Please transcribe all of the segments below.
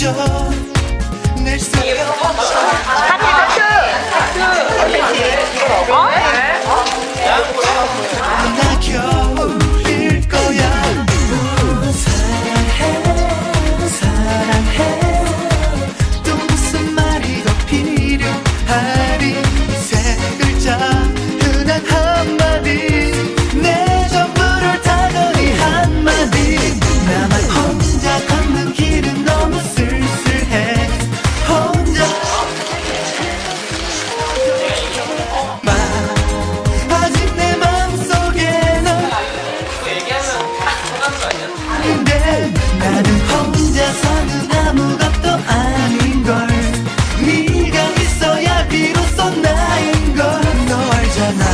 家 혼자선 아무것도 아닌걸. 네가 있어야 비로소 나인걸. 너 알잖아.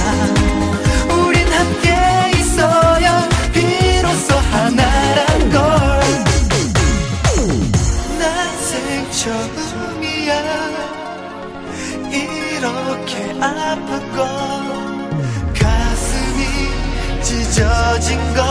우린 함께 있어야 비로소 하나란걸. 난생 처음이야. 이렇게 아픈 건 가슴이 찢어진 건